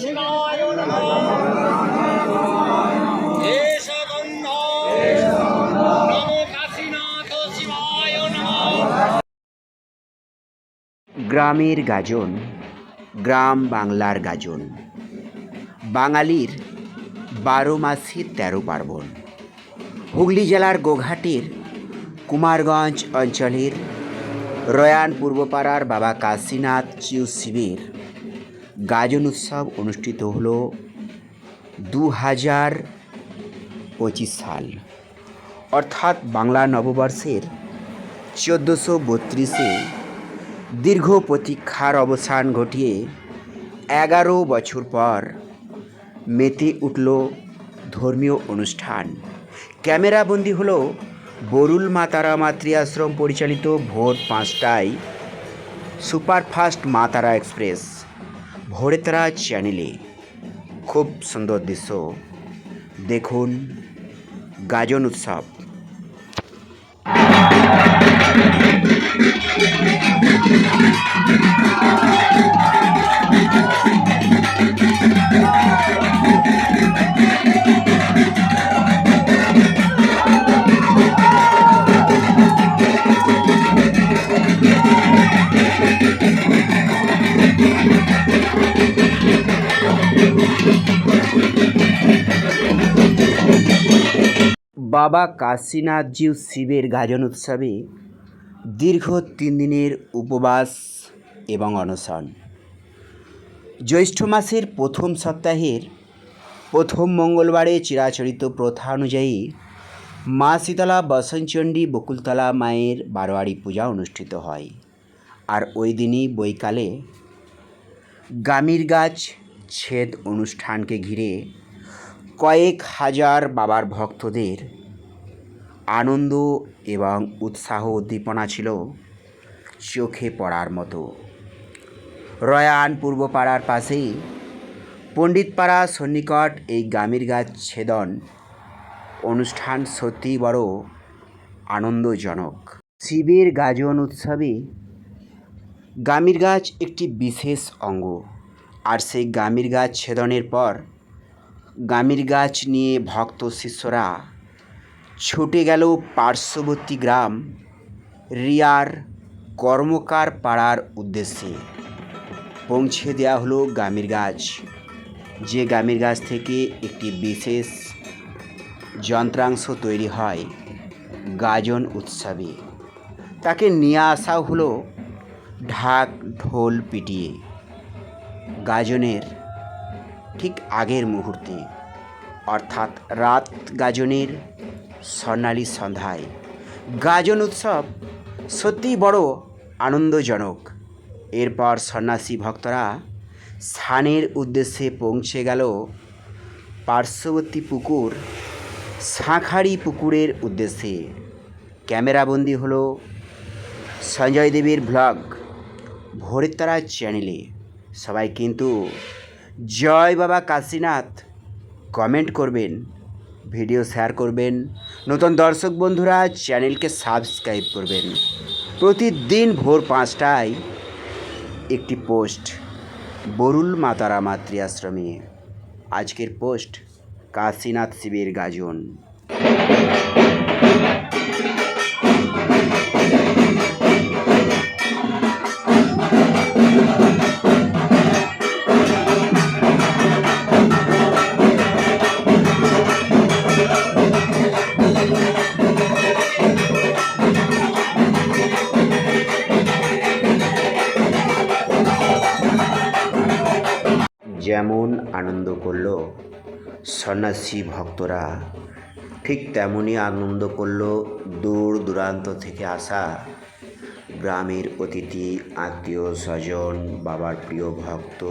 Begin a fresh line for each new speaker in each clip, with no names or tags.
গ্রামের গাজন, গ্রাম বাংলার গাজন। বাঙালির বারো মাসের তেরো পার্বণ। হুগলি জেলার গোঘাটের কুমারগঞ্জ অঞ্চলের রয়ান পূর্বপাড়ার বাবা কাশীনাথ চিউ শিবির গাজন উৎসব অনুষ্ঠিত হল দু হাজার পঁচিশ সাল। অর্থাৎ বাংলা নববর্ষের চোদ্দোশো বত্রিশে দীর্ঘ প্রতীক্ষার অবসান ঘটিয়ে এগারো বছর পর মেতে উঠল ধর্মীয় অনুষ্ঠান। ক্যামেরাবন্দি হলো বরুল মাতারা মাতৃ আশ্রম পরিচালিত ভোর পাঁচটায় সুপারফাস্ট মাতারা এক্সপ্রেস। ভোরে তারা চ্যানেলে খুব সুন্দর দৃশ্য। দেখুন গাজন উৎসব। বাবা কাশীনাথজিউ শিবের গাজন উৎসবে দীর্ঘ তিন দিনের উপবাস এবং অনশন। জ্যৈষ্ঠ মাসের প্রথম সপ্তাহের প্রথম মঙ্গলবারে চিরাচরিত প্রথা অনুযায়ী মা শীতলা বসনচণ্ডী বকুলতলা মায়ের বারোয়ারি পূজা অনুষ্ঠিত হয়। আর ওই দিনই বৈকালে গামির গাছ ছেদ অনুষ্ঠানকে ঘিরে কয়েক হাজার বাবার ভক্তদের আনন্দ এবং উৎসাহ উদ্দীপনা ছিল চোখে পড়ার মতো। রয়ান পূর্বপাড়ার পাশেই পণ্ডিতপাড়া সন্নিকট এই গামির গাছ ছেদন অনুষ্ঠান সত্যিই বড় আনন্দজনক। শিবের গাজন উৎসবে গামির গাছ একটি বিশেষ অঙ্গ আর সেই গামির গাছ ছেদনের পর গামির গাছ নিয়ে ভক্ত শিষ্যরা ছুটে গেল পার্শ্ববর্তী গ্রাম রিয়ার কর্মকার পাড়ার উদ্দেশ্যে। পৌঁছে দেওয়া হলো গামির গাছ। যে গামির গাছ থেকে একটি বিশেষ যন্ত্রাংশ তৈরি হয় গাজন উৎসবে। তাকে নিয়ে আসা হলো ঢাক ঢোল পিটিয়ে। গাজনের ঠিক আগের মুহূর্তে, অর্থাৎ রাত গাজনের স্বর্ণালী সন্ধ্যায়। গাজন উৎসব সত্যিই বড় আনন্দজনক। এরপর সন্ন্যাসী ভক্তরা স্থানের উদ্দেশ্যে পৌঁছে গেল পার্শ্ববর্তী পুকুর, শাঁখারি পুকুরের উদ্দেশ্যে। ক্যামেরাবন্দি হলো সঞ্জয় দেবীর ব্লগ ভোরের চ্যানেলে। সবাই কিন্তু জয় বাবা কাশীনাথ কমেন্ট করবেন, ভিডিও শেয়ার করবেন নতুন দর্শক বন্ধুরা, চ্যানেলকে সাবস্ক্রাইব করবেন। প্রতিদিন ভোর পাঁচটায় একটি পোস্ট, বরুল মাতারা মাতৃ আশ্রমে আজকের পোস্ট, কাশীনাথ শিবের গাজন। যেমন আনন্দ করল সন্ন্যাসী ভক্তরা, ঠিক তেমনই আনন্দ করল দূর দূরান্ত থেকে আসা গ্রামের অতিথি, আত্মীয় স্বজন, বাবার প্রিয় ভক্ত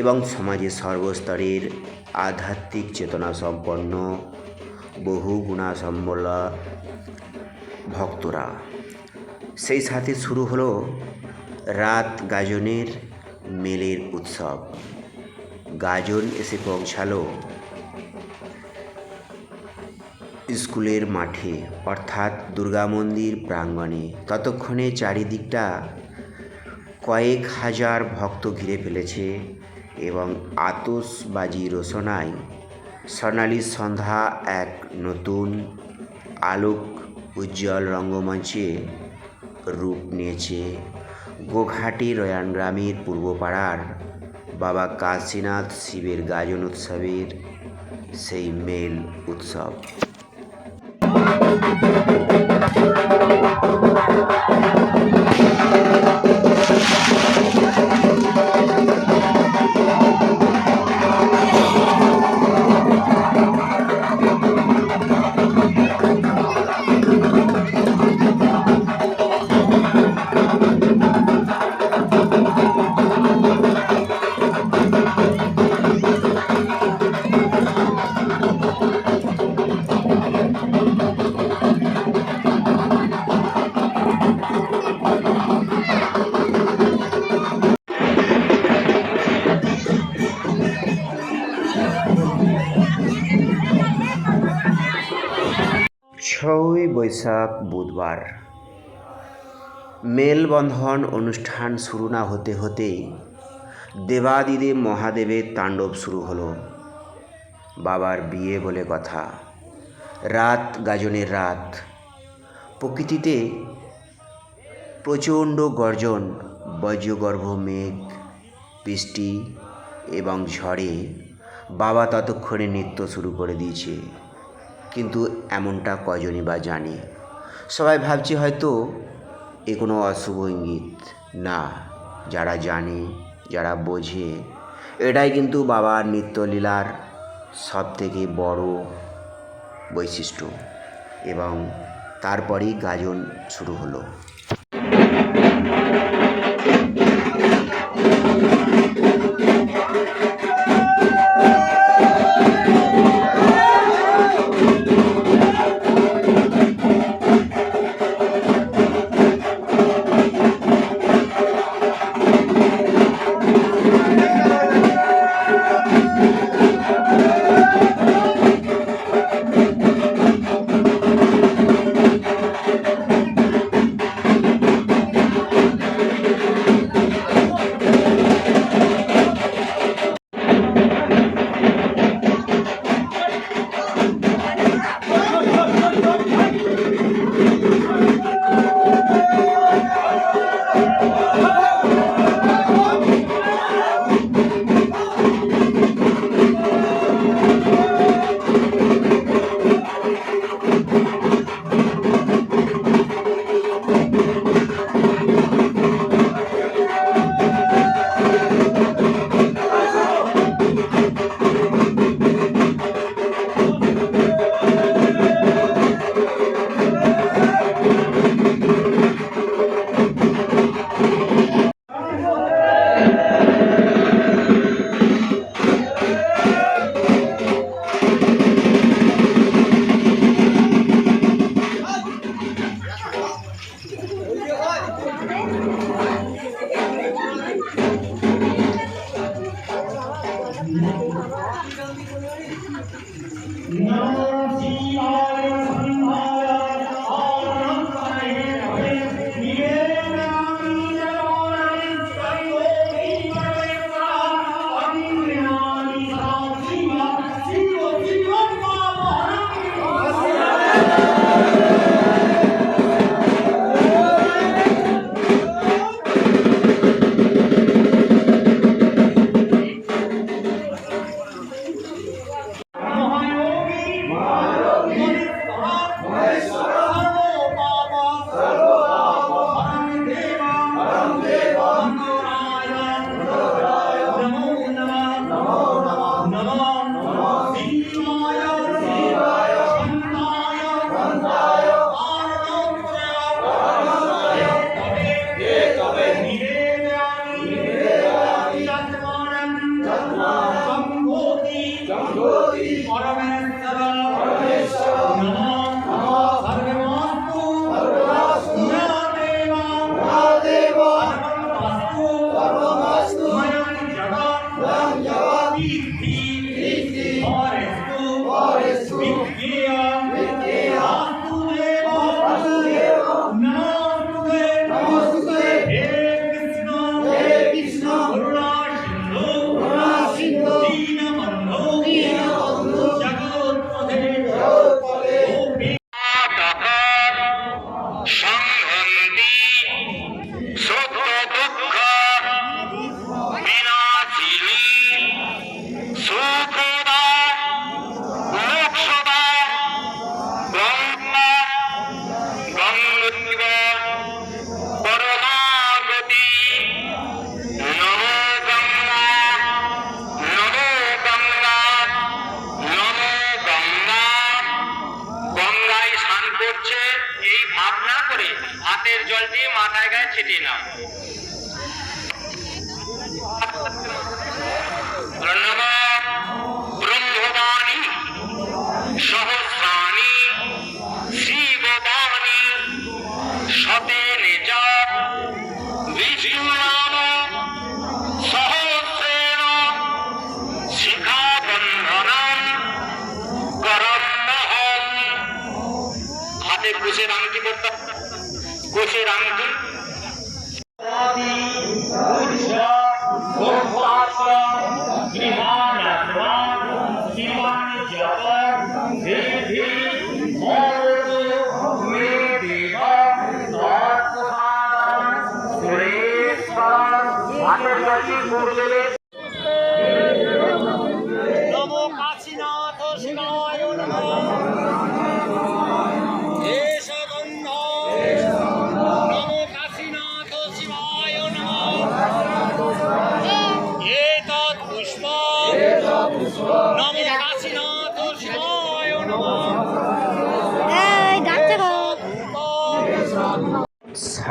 এবং সমাজের সর্বস্তরের আধ্যাত্মিক চেতনা সম্পন্ন বহু গুণাসম্বলা ভক্তরা। সেই সাথে শুরু হলো রাত গাজনের মেলের উৎসব। গাজন এসে পৌঁছালো স্কুলের মাঠে, অর্থাৎ দুর্গা মন্দির প্রাঙ্গণে। ততক্ষণে চারিদিকটা কয়েক হাজার ভক্ত ঘিরে ফেলেছে এবং আতসবাজি রোশনায় স্বর্ণালী সন্ধ্যা এক নতুন আলোক উজ্জ্বল রঙ্গমঞ্চে রূপ নিয়েছে। গোঘাটি রয়ান গ্রামের পূর্বপাড়ার বাবা কাশীনাথ শিবের গাজন উৎসবের সেই মেল উৎসব। বৈশাখ, বুধবার। মেলবন্ধন অনুষ্ঠান শুরু না হতে হতেই দেবাদিদেব মহাদেবের তাণ্ডব শুরু হলো। বাবার বিয়ে বলে কথা। রাত, গাজনের রাত। প্রকৃতিতে প্রচণ্ড গর্জন, বজ্রগর্ভ মেঘ, বৃষ্টি এবং ঝড়ে বাবা ততক্ষণে নৃত্য শুরু করে দিয়েছে। কিন্তু এমনটা কজনই বা জানি? সবাই ভাবছি হয়তো এ কোনো অশুভ ইঙ্গিত। না, যারা জানে, যারা বোঝে, এটাই কিন্তু বাবার নিত্যলীলার সব থেকে বড় বৈশিষ্ট্য এবং তারপরেই গাজন শুরু হলো।
মাথায় গায়ে ছিটিয়ে নাও। প্রণব ব্রহ্মবাণী সহস্রাণী শিববাণী করতে কুশের আংটি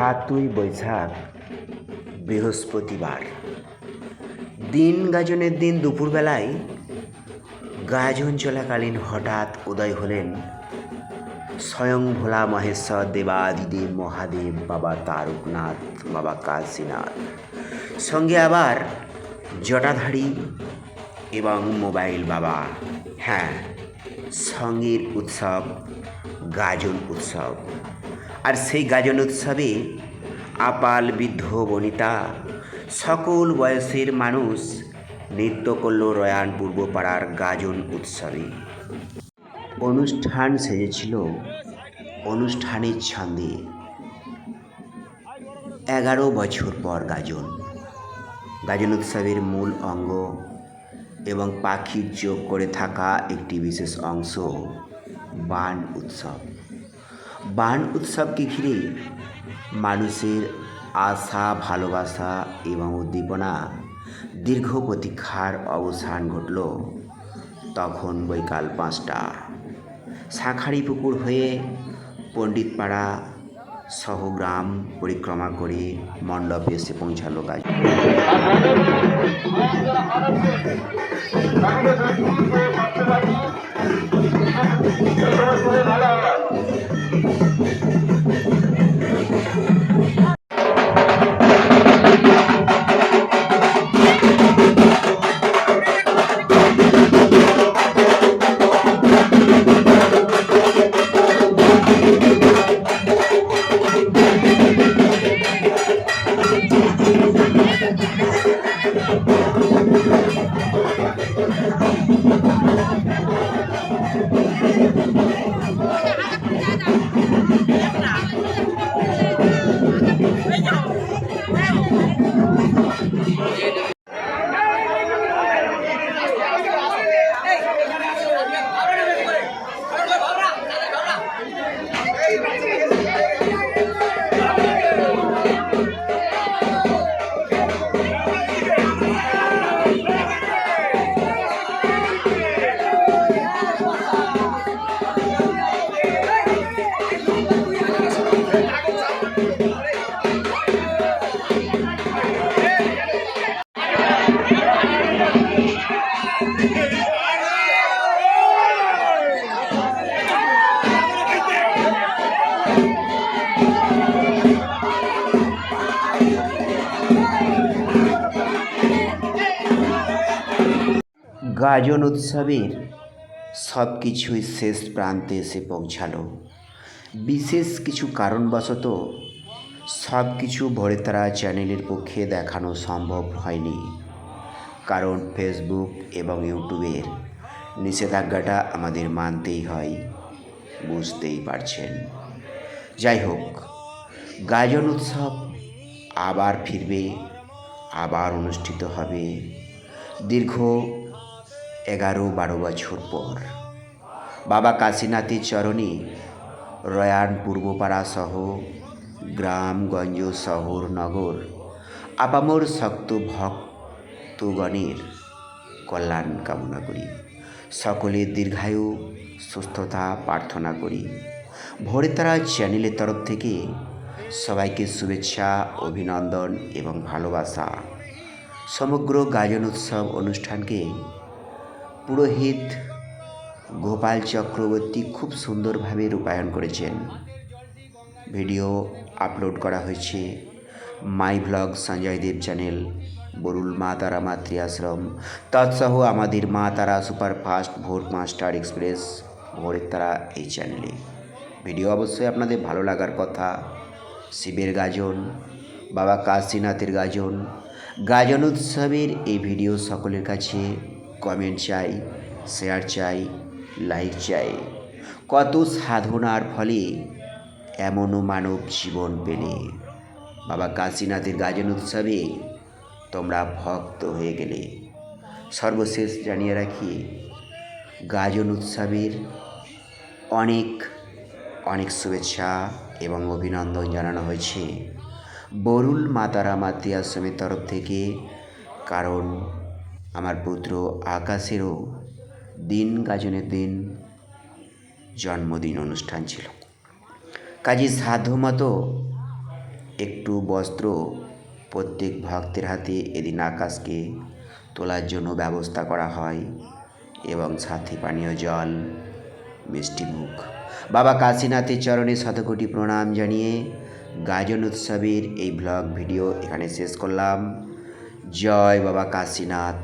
সাতই বৈশাখ, বৃহস্পতিবার। দিন গাজনের দিন দুপুরবেলায় গাজন চলাকালীন হঠাৎ উদয় হলেন স্বয়ং ভোলা মহেশ্বর দেবাদিদেব, মহাদেব, বাবা তারকনাথ, বাবা কাশীনাথ সঙ্গে আবার জটাধারী এবং মোবাইল বাবা। হ্যাঁ সঙ্গীর উৎসব, গাজন উৎসব। আর সেই গাজন উৎসবে আপাল বৃদ্ধ বনিতা, সকল বয়সের মানুষ নৃত্য করল রয়ান পূর্বপাড়ার গাজন উৎসবে। অনুষ্ঠান সেজেছিল অনুষ্ঠানের ছন্দে। এগারো বছর পর গাজন। গাজন উৎসবের মূল অঙ্গ এবং পাখির যোগ করে থাকা একটি বিশেষ অংশ বান উৎসব। বান উৎসবকে ঘিরে মানুষের আশা ভালোবাসা এবং উদ্দীপনা দীর্ঘ প্রতীক্ষার অবসান ঘটল তখন বৈকাল পাঁচটা শাঁখারি পুকুর হয়ে পণ্ডিতপাড়া সহ গ্রাম পরিক্রমা করে মণ্ডপে এসে পৌঁছালো গাছ গাজন উৎসবের সব কিছুই শেষ প্রান্তে এসে পৌঁছালো। বিশেষ কিছু কারণবশত সব কিছু ভরে তারা চ্যানেলের পক্ষে দেখানো সম্ভব হয়নি। কারণ ফেসবুক এবং ইউটিউবের নিষেধাজ্ঞাটা আমাদের মানতেই হয়, বুঝতেই পারছেন। যাই হোক, গাজন উৎসব আবার ফিরবে, আবার অনুষ্ঠিত হবে। দীর্ঘ এগারো বারো বছর পর। বাবা কাশীনাথের চরণে রয়ান পূর্বপাড়া সহ গ্রামগঞ্জ শহর নগর আপামর শক্ত ভক্তগণের কল্যাণ কামনা করি। সকলের দীর্ঘায়ু সুস্থতা প্রার্থনা করি। ভোরে তারা চ্যানেলের তরফ থেকে সবাইকে শুভেচ্ছা, অভিনন্দন এবং ভালোবাসা। সমগ্র গাজন উৎসব অনুষ্ঠানকে পুরোহিত গোপাল চক্রবর্তী খুব সুন্দরভাবে রূপায়ণ করেছেন। ভিডিও আপলোড করা হয়েছে। My blog, Sanjay Dev channel, Barul মা তারা মাতৃ আশ্রম, তৎসহ আমাদের মা তারা সুপারফাস্ট ভোর মাস্টার এক্সপ্রেস, ভোরের তারা এই চ্যানেলে। ভিডিও অবশ্যই আপনাদের ভালো লাগার কথা। শিবের গাজন, বাবা কাশীনাথের গাজন গাজন উৎসবের এই ভিডিও সকলের কাছে কমেন্ট চাই শেয়ার চাই লাইক চাই। কত সাধনার ফলে এমনও মানব জীবন পেলে। বাবা কাশীনাথের গাজন উৎসবে তোমরা ভক্ত হয়ে গেলে। সর্বশেষ জানিয়ে রাখি, গাজন উৎসবের অনেক অনেক শুভেচ্ছা এবং অভিনন্দন জানানো হয়েছে। বরুল মাতারা মাতৃ আশ্রমের তরফ থেকে, কারণ আমার পুত্র আকাশেরও দিন গাজনের দিন জন্মদিন অনুষ্ঠান ছিল। কাজী সাধ্যমতো একটু বস্ত্র প্রত্যেক ভক্তের হাতে এদিন আকাশকে তোলার জন্য ব্যবস্থা করা হয় এবং সাথে পানীয় জল, মিষ্টি মুখ। বাবা কাশীনাথের চরণে শতকোটি প্রণাম জানিয়ে গাজন উৎসবের এই ব্লগ ভিডিও এখানে শেষ করলাম। জয় বাবা কাশীনাথ।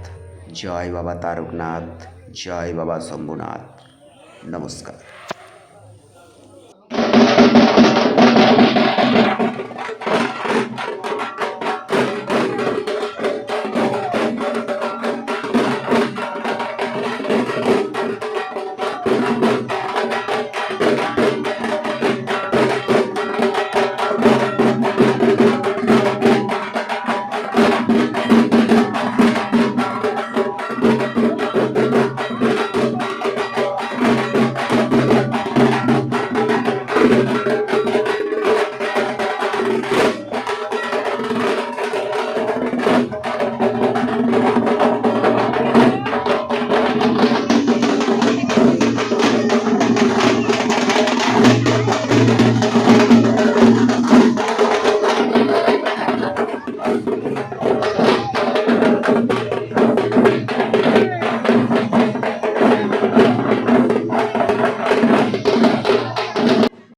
জয় বাবা তারকনাথ জয় বাবা শম্ভুনাথ নমস্কার